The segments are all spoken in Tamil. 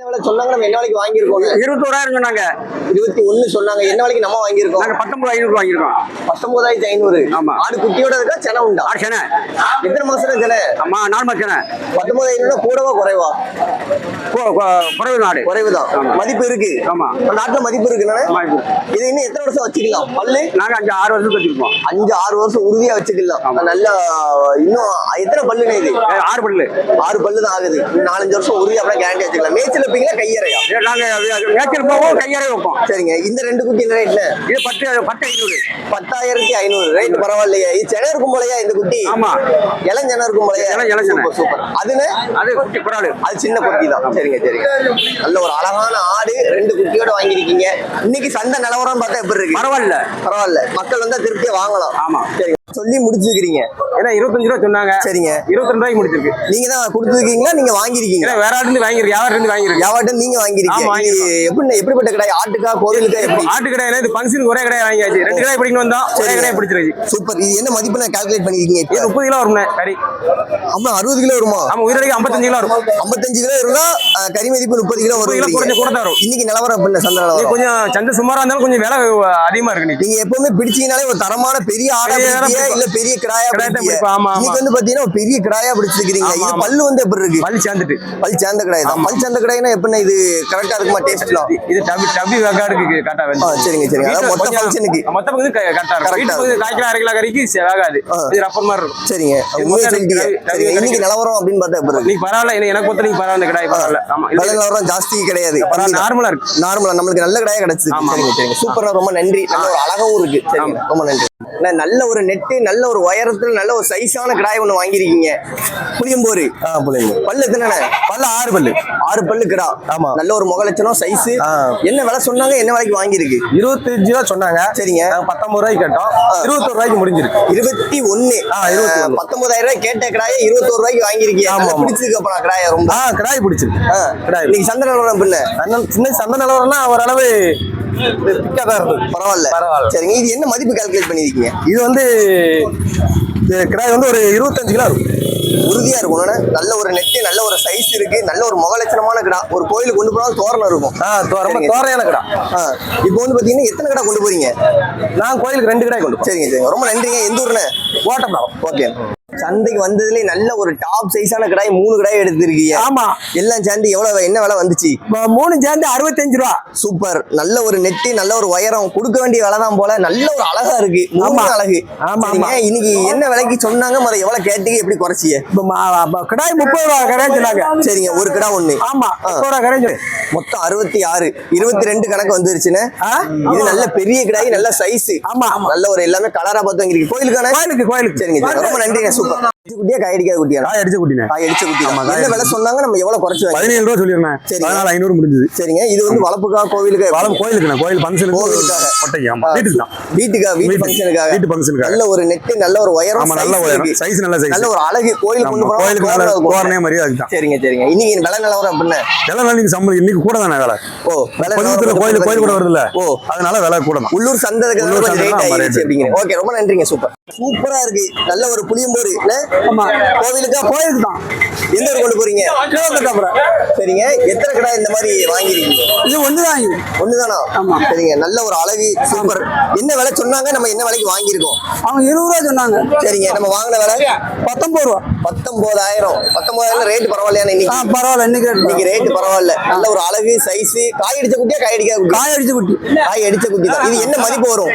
சொன்னாங்க? நம்ம என்ன விலைக்கு வாங்கியிருக்கோம் இருபத்தோராயிரம் சொன்னாங்க. இருபத்தி ஒண்ணு சொன்னாங்க. என்ன விலைக்கு நம்ம வாங்கியிருக்கோம்? நாங்க பத்தொன்பது ஐநூறு வாங்கியிருக்கோம். பத்தொன்பதாயிரத்தி ஐநூறு. ஆமா. ஆடு குட்டியோட இருக்கா? சென உண்டா? ஆறு சென. எத்தனை மாசம் சென? ஆமா சென. பத்தொன்பது கூடவா குறைவா? குறைவு நாடு. ஆமா. மதிப்பு இருக்கு. ஆமா. நாட்டுல மதிப்பு இருக்கு. இது இன்னும் எத்தனை வருஷம் வச்சுக்கலாம்? பல்லு? நாங்க அஞ்சு ஆறு வருஷத்துக்கு வச்சிருப்போம் அஞ்சு ஆறு வருஷம் உறுதியா வச்சுக்கலாம். நல்லா இன்னும் எத்தனை பல்லுண்ணே இது? ஆறு பல்லு. ஆறு பல்லு தான் ஆகுது நாலஞ்சு வருஷம் உறுதியா அப்படியே கேரண்டி வச்சுக்கலாம். மேய்ச்சல் வைப்பீங்களா? கையறையா? நாங்க மேய்ச்சல் போவோம் கையாலே வைப்போம். சரிங்க. இந்த ரெண்டு குட்டி என்ன ரேட்ல இது பத்து பத்து ஐநூறு. பத்தாயிரத்தி ஐநூறு. ரேட் பரவாயில்லையா. இது சென இருக்கும் போலயா இந்த குட்டி? ஆமா. இளஞ்சன இருக்கும் போலயா இள- இளஞ்சனை. சூப்பர் அதுன்னு அது குட்டி குறாடு அது சின்ன குட்டி தான். சரிங்க சரிங்க. நல்ல ஒரு அழகான ஆடு ரெண்டு குட்டியோட வாங்கியிருக்கீங்க. இன்னைக்கு சந்தை நிலவரம் பார்த்தா எப்படி இருக்கு? பரவாயில்ல. பரவாயில்ல. மக்கள் வந்தா திருப்தியா வாங்கலாம். ஆமா. சரிங்க. சொல்லி முடிச்சிருக்கீங்க ஏன்னா இருபத்தஞ்சு ரூபா சொன்னாங்க. சரிங்க. இருபத்தி ரெண்டு ரூபாய்க்கு முடிச்சிருக்கு. நீங்க தான் கொடுத்துருக்கீங்களா? நீங்க வாங்கியிருக்கீங்க ஏன்னா வேற ஆடு இருந்து வாங்கியிருக்கு. வியாபாரம் இருந்து வாங்கியிருக்கு? யாவாட்டும் நீங்க ஆமா. இது எப்படி எப்படிப்பட்ட கடை ஆட்டுக்கா கோவிலுக்கா எப்படி? ஆட்டு கடையில இது ஃபங்க்ஷனுக்கு ஒரே கடையை வாங்கியாச்சு. ரெண்டு கடை பிடிக்கணும் வந்தோம். ஒரே கடையை பிடிச்சிருச்சு. சூப்பர். இது என்ன மதிப்பு நான் கால்குலேட் பண்ணிருக்கீங்க இப்போ? முப்பது கிலோ வரும்ண்ணே கறி. அப்புறம் அறுபது கிலோ வருமா? ஆமா உயிரடிக்கு ஐம்பத்தஞ்சு கிலோ இருக்கும் ஐம்பத்தஞ்சு கிலோ இருந்தா கறி மதிப்பு முப்பது கிலோ முப்பது கிலோ வரும் குறைஞ்ச கூட தான் வரும். இன்னைக்கு நிலவரம் எப்படி சந்தை கொஞ்சம் சந்தை சுமாரா இருந்தாலும் கொஞ்சம் விலை அதிகமா இருக்கு நீங்க எப்பவுமே பிடிச்சீங்கனாலே ஒரு தரமான பெரிய ஆடா பிடிப்போம். இல்ல பெரிய கிடாயா கிடாயா பிடிப்போம், ஆமா, ஆமா. வந்து பாத்தீங்கன்னா பெரிய கிடாயா பிடிச்சிருக்கீங்க இது. பல்லு வந்து எப்படி இருக்கு? பள்ளி சேர்ந்துட்டு. பல் சேர்ந்த கிடாய் தான். பல் சேர்ந்த கிடாய்னா எப்படின்னா இது கரெக்டா இருக்குமா? டேஸ்ட்லாம் இது டபி டபி வேகாடுக்கு கரெக்டா வந்து. சரிங்க, சரிங்க. அதாவது மொத்த ஃபங்க்ஷனுக்கு. மொத்த பங்கு கரெக்டா இருக்கும். வீட்டு கிலோ அரை கிலோ கறிக்கு சே- வேகாது. ஆ. இது ரப்பர் மாதிரி இருக்கும். சரிங்க. இன்னைக்கு. நிலவரம் அப்படின்னு பார்த்தா எப்படி இருக்கு? நீ பரவாயில்ல எனக்கு- பொறுத்த நீ பரவாயில்ல கிடாய் பரவாயில்ல ஆமா நிலவரம் ஜாஸ்தி கிடையாது. நார்மலா இருக்கு. நார்மலா நம்மளுக்கு நல்ல கடையா கிடைச்சது. சரிங்க சரிங்க. சூப்பரா ரொம்ப நன்றி. நல்ல ஒரு அழகாவும் இருக்கு. ரொம்ப நன்றி. நல்ல ஒரு நெட்டு நல்ல ஒரு உயரத்துல நல்ல ஒரு சைஸான கிடாய் ஒண்ணு வாங்கியிருக்கீங்க. புளியம்போரு. புள்ளைங்க பல்லு எத்தனை பல்ல ஆறு பல்லு. ஆறு பல்லு கிடா ஆமா. நல்ல ஒரு முகலட்சணம் சைஸ். என்ன விலை சொன்னாங்க? என்ன விலைக்கு வாங்கியிருக்கு? இருபத்தஞ்சு ரூபா சொன்னாங்க. சரிங்க. பத்தொன்பது ரூபாய்க்கு கேட்டோம். இருபத்தொரு ரூபாய்க்கு முடிஞ்சிருக்கு. இருபத்தி ஒண்ணு 21. பத்தொன்பதாயிரம் ரூபாய் கேட்ட கிடாய இருபத்தோரு ரூபாய்க்கு வாங்கியிருக்கீங்க. ஆமா. பிடிச்சிருக்கு அப்ப கிடாய ரொம்ப. கிடாய் பிடிச்சிருக்கு. கிடாய். இன்னைக்கு சந்தை நிலவரம் பின்ன சின்ன சந்தை நிலவரம்னா ஓரளவு திக்கா தான் இருந்தது பரவாயில்ல. பரவாயில்ல. சரிங்க. இது என்ன மதிப்பு கால்குலேட் பண்ணிருக்கீங்க இது வந்து கிடாய் வந்து ஒரு இருபத்தஞ்சு கிலோ இருக்கும் உறுதியா இருக்கும். நல்ல ஒரு நெட்டு நல்ல ஒரு சைஸ் இருக்கு. நல்ல ஒரு முகலட்சணமான கிடா. ஒரு கோயிலுக்கு கொண்டு போனாலும் தோரணம் இருக்கும். ஆ தோ- ரொம்ப சரிங்க. தோரையான கிடா. ஆ. இப்போ வந்து பாத்தீங்கன்னா எத்தனை கடை கொண்டு போறீங்க? நான் கோயிலுக்கு ரெண்டு கிடாய் கொண்டு. சரிங்க சரிங்க. ரொம்ப நன்றிங்க. எந்த ஊர்ல ஓட்டப்படம் ஓகே. சந்தைக்கு வந்ததுல நல்ல ஒரு டாப் சைஸான கடாய் மூணு கடாய் எடுத்திருக்கீங்க. ஆமா. எல்லாம் சேர்ந்து எவ்வளவு என்ன விலை வந்துச்சு? மூணு சேர்ந்து அறுபத்தஞ்சு ரூபா. சூப்பர் நல்ல ஒரு நெட்டு நல்ல ஒரு உயரம் கொடுக்க வேண்டிய விலை தான் போல. நல்ல ஒரு அழகா இருக்கு. மூணு. அழகு. ஆமா. இன்னைக்கு என்ன விலைக்கு சொன்னாங்க? மற எவ்வளவு கேட்டீங்க? எப்படி குறைச்சிய கிடாய் முப்பது ரூபா கிடாய் சொன்னாங்க. சரிங்க ஒரு கடா ஒண்ணு. ஆமா முப்பது ரூபா கிடாய் மொத்தம் அறுபத்தி ஆறு. இருபத்தி ரெண்டு கணக்கு வந்துருச்சுன்னு? இது நல்ல பெரிய கிடாய் நல்ல சைஸ் ஆமா. நல்ல ஒரு எல்லாமே கலரா பார்த்து வாங்கிருக்கு கோயிலுக்கான? கோயிலுக்கு கோயிலுக்கு. சரிங்க. ரொம்ப நன்றிங்க. சூப்பர் குட்டியா காய் அடிக்காத குட்டியா? காய் அடிச்ச குட்டினே காய் அடிச்ச குட்டி என்ன விலை சொன்னாங்க? நம்ம எவ்வளவு குறைச்சு பதினேழு ரூபா சொல்லிருந்தேன் சரிங்க. பதினாலு ஐநூறு முடிஞ்சது. சரிங்க. இது வந்து வளப்புக்கா கோவிலுக்கு வளம் கோயிலுக்குண்ணே. கோயில் ஃபங்க்ஷனுக்கு கோவிலுக்காக. கொட்டைக்கு ஆமா. வீட்டுக்கு தான். வீட்டு ஃபங்க்ஷனுக்காக. வீட்டு ஃபங்க்ஷனுக்காக. நல்ல ஒரு நெட்டு நல்ல ஒரு உயரம் ஆமா நல்ல உயரம். சைஸ் நல்ல சைஸ் நல்ல ஒரு அழகு. கோயிலுக்கு கொண்டு கோயிலுக்கு நல்ல அதுதான் சரிங்க சரிங்க. இன்னைக்கு விலை நிலவரம் அப்படின்னா? நாள் நீங்க சம்பளம் இன்னைக்கு கூட தானே வேலை? ஓ விலை நிலவரம் கோயில் கோயில் கூட வருதுல்ல. ஓ. அதனால விலை கூட உள்ளூர் சந்தை ரேட் ஆயிடுச்சு ஓகே ரொம்ப நன்றிங்க. சூப்பர். சூப்பரா இருக்கு. நல்ல ஒரு புளியம்போரு? ஆமா. கோவிலுக்கா கோயிலுக்கு தான் எந்த ஊர் கொண்டு போறீங்க? சரிங்க. எத்தனை கடை இந்த மாதிரி வாங்கிருக்கீங்க இது ஒன்று தான் ஒண்ணுதானா? ஆமா. சரிங்க. நல்ல ஒரு அழகு சூப்பர் என்ன விலை சொன்னாங்க? நம்ம என்ன விலைக்கு வாங்கியிருக்கோம்? அவங்க இருபது ரூபா சொன்னாங்க. சரிங்க. நம்ம வாங்கின விலை? பத்தொன்பது ரூபா. பத்தொன்பதாயிரம். பத்தொன்பதாயிரம் ரேட் பரவாயில்லையா இன்னைக்கு? பரவாயில்ல. இன்னைக்கு இன்னைக்கு ரேட் பரவாயில்ல. நல்ல ஒரு அழகு சைஸ் காய் அடிச்ச குட்டியா காய் அடிக்காத காய் அடிச்ச குட்டி. காய் அடிச்ச குட்டி தான். இது என்ன மதிப்பு வரும்?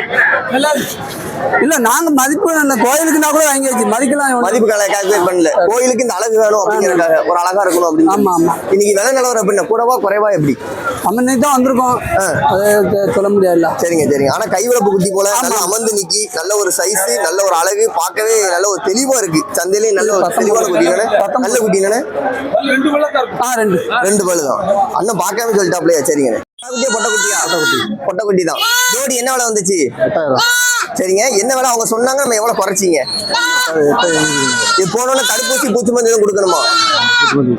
இல்ல நாங்க மதிப்பு அந்த கோயிலுக்குனா கூட வாங்கியாச்சு மதிக்கலாம் மதிப்பு கால்குலேட் பண்ணல. கோயிலுக்கு இந்த அழகு வேணும் அப்படிங்கறதுக்காக ஒரு அழகா இருக்கணும் அப்படின்னு. ஆமா ஆமா. இன்னைக்கு விலை நிலவரம் எப்படின்னா கூடவா குறைவா எப்படி? இன்னைக்கு தான் வந்திருக்கோம். அது சொல்ல முடியாதுல்ல. சரிங்க சரிங்க. ஆனா கைவிளப்பு குட்டி போல நல்லா அமர்ந்து நிக்கி நல்ல ஒரு சைஸ் நல்ல ஒரு அழகு பார்க்கவே நல்ல ஒரு தெளிவா இருக்கு. சந்தையிலேயே நல்ல ஒரு தெளிவான குட்டி நல்ல குட்டி ஆ ரெண்டு. ரெண்டு பல்லு தான். அண்ணன் பார்க்காம சொல்லிட்டாப்லையா சரிங்க. குட்டியா? பொட்டை குட்டியா பொட்டை குட்டி தான். ஜோடி என்ன விலை வந்துச்சு? சரிங்க. என்ன விலை அவங்க சொன்னாங்க நம்ம எவ்வளவு குறைச்சிங்க? இது போனோன்னு தடுப்பூசி பூச்சி மருந்து எதுவும் கொடுக்கணுமா?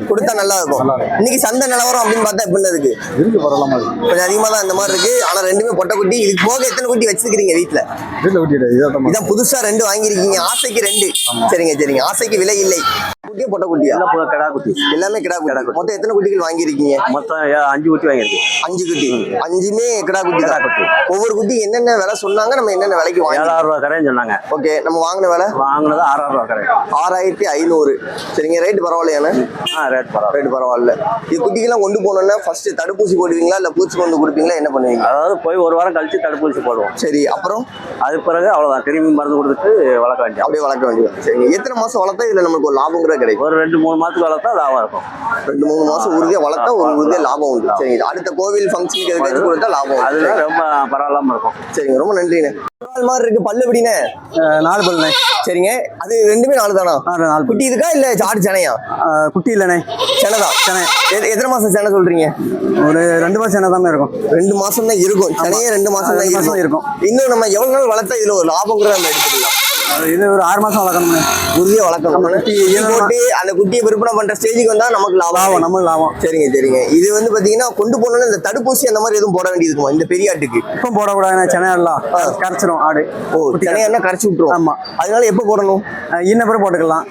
கொடுத்தா நல்லா இருக்கும் இன்னைக்கு சந்தை நிலவரம் அப்படின்னு பார்த்தா எப்படி இருக்கு? கொஞ்சம் அதிகமா தான் இந்த மாதிரி இருக்கு. ஆனா ரெண்டுமே பொட்டை குட்டி. இதுக்கு போக எத்தனை குட்டி வச்சிருக்கீங்க வீட்டுல இதான் புதுசா ரெண்டு வாங்கியிருக்கீங்க. ஆசைக்கு ரெண்டு. சரிங்க சரிங்க. ஆசைக்கு விலை இல்லை. குட்டியா பொட்டை குட்டியா? எல்லாம் கிடா குட்டி. எல்லாமே கிடா குட்டி. மொத்தம் எத்தனை குட்டிகள் வாங்கியிருக்கீங்க? மொத்தம் அஞ்சு குட்டி வாங்கியிருக்கு அஞ்சு குட்டி. அஞ்சுமே கிடா குட்டி கிடா தான். குட்டி. ஒவ்வொரு குட்டி என்னென்ன விலை சொன்னாங்க? நம்ம என்னென்ன விலைக்கு வாங்கி ஏழாயிரம் ரூபா கரைன்னு சொன்னாங்க. ஓகே நம்ம வாங்கின விலை? வாங்கினது ஆறாயிரம் ரூபா கரை. ஆறாயிரத்தி ஐநூறு. சரிங்க ரேட் பரவாயில்லையாண்ணே ஆ ரேட் பரவாயில்ல. ரேட் பரவாயில்ல. இது குட்டிக்கெல்லாம் கொண்டு போனோம்னா ஃபர்ஸ்ட் தடுப்பூசி போடுவீங்களா? இல்ல பூச்சி கொண்டு கொடுப்பீங்களா? என்ன பண்ணுவீங்க? அதாவது போய் ஒரு வாரம் கழிச்சு தடுப்பூசி போடுவோம். சரி அப்புறம்? அது பிறகு அவ்வளவுதான். திரும்பி மருந்து கொடுத்துட்டு வளர்க்க வேண்டிய அப்படியே வளர்க்க வேண்டியது. சரிங்க எத்தனை மாசம் வளர்த்தா இதுல நமக்கு ஒரு லாபங்கிறது கிடைக்கும். ஒரு ரெண்டு மூணு மாதத்துக்கு வளர்த்தா லாபம் இருக்கும். ரெண்டு மூணு மாசம் உறுதியா வளர்த்தா ஒரு உறுதியா லாபம் உண்டு. சரிங்க அடுத்த கோவில் ஃபங்க்ஷனுக்கு எதுக்காச்சும் கொடுத்தா லாபம் அதுதான் ரொம்ப பரவாயில்லாம இருக்கும். சரிங்க ரொம்ப நன்றிண்ணே. நாலு மாதிரி இருக்கு பல்லு எப்படிண்ணே நாலு பல்லுண்ணே. சரிங்க அது ரெண்டுமே நாலு தானா நாலு. குட்டி இருக்கா இல்ல ஆடு செனையா? குட்டி இல்லைண்ணே. செனை எ- எத்தனை மாசம் செனை சொல்றீங்க? ஒரு ரெண்டு மாதம் என்ன தான் இருக்கும். ரெண்டு மாசம் தான் இருக்கும் சென்னையே ரெண்டு மாசம் தான் இருக்கும். இன்னும் நம்ம எவ்வளவு நாள் வளர்த்தா இதுல ஒரு லாபங்கிறத நம்ம எடுத்துக்கலாம். இது ஒரு ஆறு மாதம் வளர்க்கணும்ண்ணே உறுதியா வளர்க்கணும். நம்ம குட்டி அந்த குட்டியை விற்பனை பண்ற ஸ்டேஜுக்கு வந்தா நமக்கு லாபம். நம்மளுக்கு லாபம். சரிங்க சரிங்க. இது வந்து பாத்தீங்கன்னா கொண்டு போனோம்னா இந்த தடுப்பூசி அந்த மாதிரி எதுவும் போட வேண்டியது இருக்குமா? இந்த பெரிய ஆட்டுக்கு. இப்போ போடக்கூடாதுண்ணே. சென்னை எல்லாம் கரைச்சிரும் ஆடு. ஓ சென்னையா கரைச்சி விட்டுரும். ஆமா. அதனால எப்ப போடணும்? இன்ன பிறகு போட்டுக்கலாம்.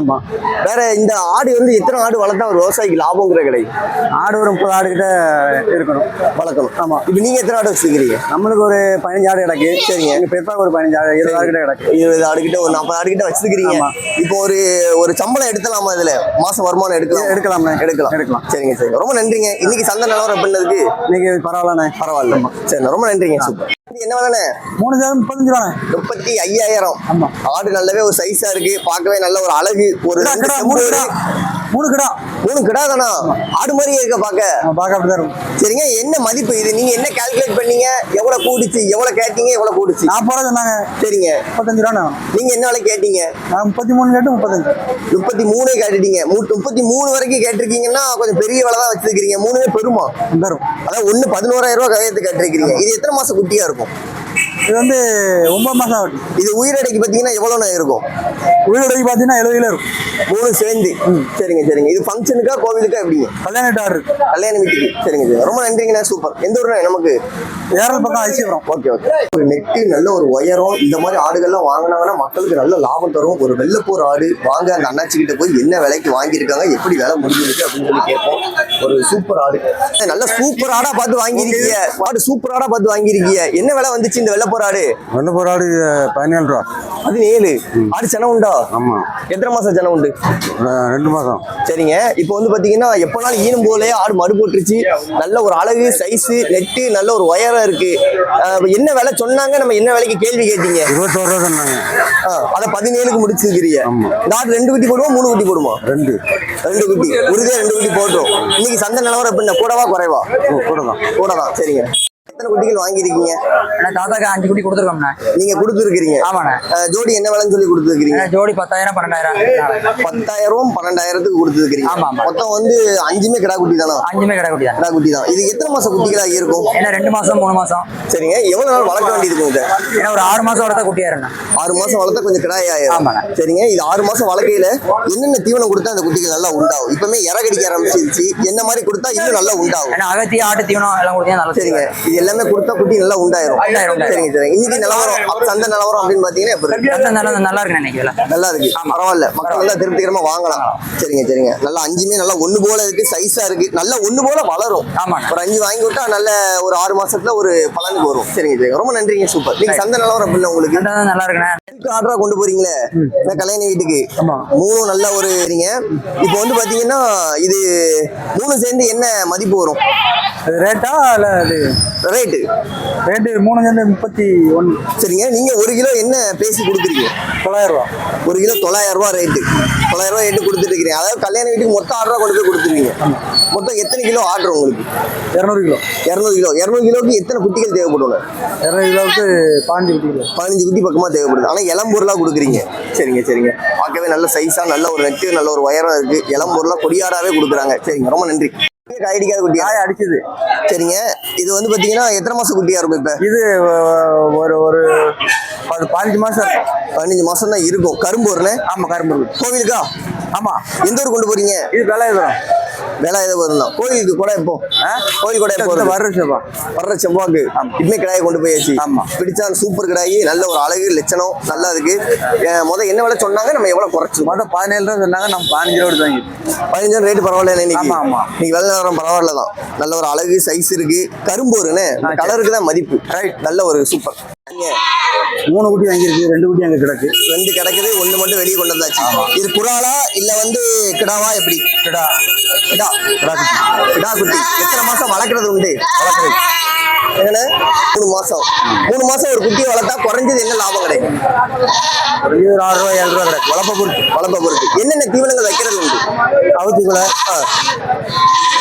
ஆமா. வேற இந்த ஆடு வந்து எத்தனை ஆடு வளர்த்தா ஒரு விவசாயிக்கு லாபங்கிற கிடைக்கும் ஆடு ஒரு முப்பது ஆடு கிட்ட இருக்கணும். வளர்க்கணும். ஆமா. இப்போ நீங்க எத்தனை ஆடு வச்சுக்கிறீங்க நம்மளுக்கு ஒரு பதினஞ்சு ஆடு கிடக்கு. சரிங்க. எங்க பெருப்பாக்கு ஒரு பதினஞ்சு ஆடு இருபது ஆடு கிட்ட கிடக்கு. இருபது ஆடு கிட்ட ஒரு நாற்பது ஆடு கிட்ட வச்சிருக்கீங்க ஆமா. இப்போ ஒரு ஒரு சம்பளம் எடுத்தலாமா இதுல? மாசம் வருமானம் எடுக்கலாம். எடுக்கலாம்ண்ணே எடுக்கலாம் எடுக்கலாம். சரிங்க சரிங்க. ரொம்ப நன்றிங்க. இன்னைக்கு சந்தை நிலவரம் பண்ணதுக்கு இன்னைக்கு பரவாயில்லண்ணே. பரவாயில்ல. சரி ரொம்ப நன்றிங்க. சூப்பர். என்ன வேலைண்ணே? மூணு சேரம் முப்பத்தஞ்சு ரூபாண்ணே. முப்பத்தி ஐயாயிரம். ஆமா. ஆடு நல்லாவே ஒரு சைஸா இருக்கு. பார்க்கவே நல்ல ஒரு அழகு. ஒரு மூணு கிடா. மூணு தானா? ஆடு மாதிரியே இருக்க பார்க்க பார்க்க அப்படிதான் இருக்கும். சரிங்க என்ன மதிப்பு இது? நீங்க என்ன கால்குலேட் பண்ணீங்க? எவ்வளவு கூடுச்சு எவ்வளவு கேட்டீங்க எவ்வளவு கூடுச்சு? நாற்பது ரூபா சொன்னாங்க. சரிங்க. முப்பத்தஞ்சு ரூபாண்ணே. நீங்க என்ன விலை கேட்டீங்க? நான் முப்பத்தி மூணு கேட்டு முப்பத்தஞ்சு. முப்பத்தி மூணே கேட்டுட்டீங்க. முப்பத்தி மூணு வரைக்கும் கேட்டிருக்கீங்கன்னா கொஞ்சம் பெரிய விலை தான் வச்சிருக்கீங்க மூணுமே பெருமா? தரும் அதான் ஒண்ணு பதினோராயிரம் ரூபாய் கவையத்து கேட்டிருக்கீங்க இது எத்தனை மாசம் குட்டியா இருக்கும்? இது வந்து ஒன்பது மாசம் ஆகுது இது உயிரடைக்கு பாத்தீங்கன்னா எவ்வளவு நேரம் இருக்கும்? உயிரோடைக்கு பார்த்தீங்கன்னா எழுபது கிலோ இருக்கும். மூணு சேர்ந்து. சரிங்க சரிங்க. இது ஃபங்க்ஷனுக்கா கோவிலுக்கா எப்படிங்க? கல்யாண இருக்கு. கல்யாண வீட்டுக்கு. சரிங்க சரி ரொம்ப நன்றிங்கண்ணா சூப்பர். எந்த ஊருண்ணா நமக்கு? ஏரல் பக்கம் ஐசிபுரம் ஓகே ஓகே. ஒரு நெட்டு நல்ல ஒரு உயரம் இந்த மாதிரி ஆடுகள்லாம் வாங்கினாங்கன்னா மக்களுக்கு நல்ல லாபம் தரும். ஒரு வெள்ளப்போர் ஆடு வாங்க அந்த அண்ணாச்சி கிட்ட போய் என்ன விலைக்கு வாங்கியிருக்காங்க எப்படி விலை முடிஞ்சிருக்கு அப்படின்னு சொல்லி கேட்போம். ஒரு சூப்பர் ஆடு. நல்ல சூப்பர் ஆடா பார்த்து வாங்கியிருக்கீங்க ஆடு சூப்பர் ஆடா பார்த்து வாங்கியிருக்கீங்க என்ன விலை வந்துச்சு இந்த வெள்ளப்போர் ஆடு போகிற ஆடு பதினேழு ரூபா. பதினேழு. ஆடு சென உண்டா? ஆமாம் எத்தனை மாசம் சென உண்டு? ரெண்டு மாதம் சரிங்க. இப்போ வந்து பாத்தீங்கன்னா எப்பனாலும் ஈனும் போலே ஆடு மறு போட்டுருச்சு. நல்ல ஒரு அழகு சைஸ் நெட்டு நல்ல ஒரு உயரம் இருக்கு. அஹ் என்ன விலை சொன்னாங்க? நம்ம என்ன விலைக்கு கேள்வி கேட்டீங்க? இருபத்தோரு ரூபா சொன்னாங்க. அஹ் அதை பதினேழுக்கு முடிச்சிருக்கிறீங்க ஆமா. இந்த ஆடு ரெண்டு குட்டி போடுமா மூணு குட்டி போடுமா ரெண்டு. ரெண்டு குட்டி உறுதியா ரெண்டு குட்டி போட்டுரும். இன்னைக்கு சந்தை நிலவரம் எப்படின்னா கூடவா குறைவா? கூட தான் கூட தான் சரிங்க. எத்தனை குட்டிகள் வாங்கியிருக்கீங்க? அண்ணா தாத்தாக்கு அஞ்சு குட்டி கொடுத்துருக்கோம்ண்ணே. நீங்க கொடுத்துருக்கீங்க ஆமாண்ணே. ஜோடி என்ன விலைன்னு சொல்லி கொடுத்துருக்கீங்க ஜோடி பத்தாயிரம் பன்னெண்டாயிரம் பத்தாயிரம் பன்னெண்டாயிரத்துக்கு கொடுத்துருக்கீங்க ஆமா. மொத்தம் வந்து அஞ்சுமே கிடா குட்டி தானா? அஞ்சுமே கடை குட்டி தான். கிடா குட்டி தான். இது எத்தனை மாசம் குட்டிகளா இருக்கும் ஏன்னா ரெண்டு மாசம் மூணு மாசம். சரிங்க. எவ்வளவு நாள் வளர்க்க வேண்டியது இருக்கும் இதை ஏன்னா ஒரு ஆறு மாசம் வளர்த்தா குட்டியா இருந்தா. ஆறு மாசம் வளர்த்தா கொஞ்சம் கிடாய் ஆயிரும். ஆமாண்ணே. சரிங்க. இது ஆறு மாசம் வளர்க்கையில என்னென்ன தீவனம் கொடுத்தா அந்த குட்டிகள் நல்லா உண்டாகும்? இப்பவுமே இற கடிக்க ஆரம்பிச்சிருச்சு. என்ன மாதிரி கொடுத்தா இன்னும் நல்லா உண்டாகும்? ஏன்னா அகத்தி ஆட்டு தீவனம் எல்லாம் கொடுத்தா நல்லா சரிங்க. இது எல்லாமே கொடுத்தா குட்டி நல்லா உண்டாயிரும். சரிங்க சரிங்க. இன்னைக்கு நிலவரம் சந்தை நிலவரம் அப்படின்னு பாத்தீங்கன்னா? நல்லா இருக்கு விலை. நல்லா இருக்கு. பரவாயில்ல. மக்கள் நல்லா திருப்திகரமா வாங்கலாம். சரிங்க சரிங்க. நல்லா அஞ்சுமே நல்லா ஒண்ணு போல இருக்கு சைஸா இருக்கு. நல்லா ஒண்ணு போல வளரும். ஆமாண்ணே. ஒரு அஞ்சு வாங்கி விட்டா நல்ல ஒரு ஆறு மாசத்துல ஒரு பலனுக்கு வரும். சரிங்க சரிங்க. ரொம்ப நன்றிங்க சூப்பர். நீங்க சந்தை நிலவரம் அப்படின்னு உங்களுக்கு? நல்லா இருக்குண்ணே. ஆர்டரா கொண்டு போறீங்களே? கல்யாண வீட்டுக்கு. ஆமா. மூணும் நல்ல ஒரு சரிங்க. இப்போ வந்து பாத்தீங்கன்னா இது மூணு சேர்ந்து என்ன மதிப்பு வரும்? ரேட்டா இல்லை ரேட்டு ரேட்டு மூணு சேர்ந்து முப்பத்தி ஒன்று. சரிங்க நீங்க ஒரு கிலோ என்ன பேசி கொடுக்குறீங்க? தொள்ளாயிரம் ரூபா. ஒரு கிலோ தொள்ளாயிரம் ரேட்டு தொள்ளாயிரம் ரூபாய் ரேட்டு கொடுத்துட்டு இருக்கிறீங்க அதாவது கல்யாண வீட்டுக்கு மொத்தம் ஆர்டரா கொண்டு போய் கொடுத்துருவீங்க. மொத்தம் எத்தனை கிலோ ஆர்டர் உங்களுக்கு? இரநூறு கிலோ. இரநூறு கிலோ. இரநூறு கிலோக்கு எத்தனை குட்டிகள் தேவைப்படும் இரநூறு கிலோவுக்கு பாஞ்சு குட்டி பதினஞ்சு குட்டி பக்கமா தேவைப்படுது. ஆனா இளம்பொருளா கொடுக்குறீங்க. சரிங்க சரிங்க. பார்க்கவே நல்ல சைஸா நல்ல ஒரு நெட்டு நல்ல ஒரு உயரம் இருக்கு. இளம்பொருளா கொடியாடாவே கொடுக்குறாங்க. சரிங்க ரொம்ப நன்றி. காய் அடிக்காத குட்டியா? காய் அடிக்குது சரிங்க. இது வந்து பாத்தீங்கன்னா எத்தனை மாசம் குட்டியா இருக்கும் இப்ப? இது ஒரு ஒரு பத்து பாஞ்சு மாசம். பதினஞ்சு மாசம் தான் இருக்கும். கரும்பு வருண்ணே ஆமா கரும்பு கோவிலுக்கா? ஆமா. எந்த ஊர் கொண்டு போறீங்க? இது விலை வேலை எது தான் கோயிலுக்கு கூட எப்போ கோயில் கூட வருது? வர்ற செவ்வா வர்ற செவ்வாக்கு இனிமே கிடாயை கொண்டு போயாச்சு. ஆமா. பிடிச்சா சூப்பர் கிடாயி நல்ல ஒரு அழகு லட்சணம் நல்லா இருக்கு. அஹ் முத என்ன விலை சொன்னாங்க? நம்ம எவ்வளவு குறைச்சு மொதல் பதினேழு ரூபா சொன்னாங்க நம்ம பதினஞ்சு ரூபா வாங்கி பதினஞ்சு ரேட் பரவாயில்ல இன்னைக்கு? ஆமா, ஆமா. இன்னைக்கு வெள்ள நேரம் பரவாயில்ல தான். நல்ல ஒரு அழகு சைஸ் இருக்கு. கரும்போருன்னு கலருக்கு தான் மதிப்பு. நல்ல ஒரு சூப்பர் மூணு குட்டி வாங்கியிருக்கு ரெண்டு குட்டி அங்கே கிடக்கு. ரெண்டு கிடக்குது ஒண்ணு மட்டும் வெளியே கொண்டு வந்தாச்சு. இது குறாலா இல்ல வந்து கிடாவா எப்படி? கிடா. கிடா. கிடா குட்டி. கிடா குட்டி. எத்தனை மாசம் வளர்க்கறது உண்டு? வளர்க்கறது. என்னண்ணே மூணு மாசம். மூணு மாசம் ஒரு குட்டியை வளர்த்தா குறைஞ்சது என்ன லாபம் கிடைக்கும்? ஒரு ஆறு ரூபா ஏழு ரூபா கிடக்கு. வளர்ப்ப பொறுத்து வளர்ப்ப பொறுத்து. என்னென்ன தீவனங்கள் வைக்கிறது உண்டு? அவுத்தி கூட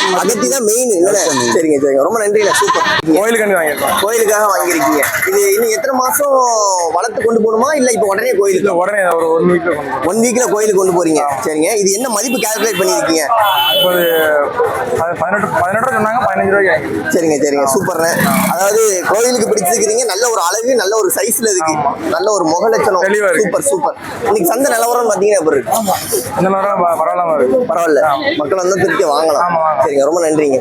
அகத்தி தான் மெயின் சரிங்க சரிங்க. ரொம்ப நன்றிண்ணே சூப்பர் கோயிலுக்கு வாங்கியிருக்கோம். கோயிலுக்காக வாங்கியிருக்கீங்க. இது இன்னும் எத்தனை மாசம் வளர்த்து கொண்டு போகணுமா? இல்ல இப்போ உடனே கோயிலுக்கு? உடனே ஒரு ஒன் வீக்ல கொண்டு போறோம். ஒன் வீக்ல கோயிலுக்கு கொண்டு போறீங்க. சரிங்க. இது என்ன மதிப்பு கால்குலேட் பண்ணியிருக்கீங்க? பதினெட்டு பதினெட்டு சொன்னாங்க பதினஞ்சு ரூபாய்க்கு வாங்கியிருக்கோம். சரிங்க சரிங்க. சூப்பர்ண்ணே அதாவது கோயிலுக்கு பிடிச்சிருக்கிறீங்க நல்ல ஒரு அழகு நல்ல ஒரு சைஸ்ல இருக்கு. நல்ல ஒரு முக லட்சணம் தெளிவா இருக்கு. சூப்பர் சூப்பர் இன்னைக்கு சந்தை நிலவரம் பாத்தீங்கன்னா எப்படி இருக்கு? இந்த நேரம் ப- பரவாயில்லாம இருக்கு. பரவாயில்ல. மக்கள் வந்து ஆமா, வாங்கலாம். சரிங்க ரொம்ப நன்றிங்க.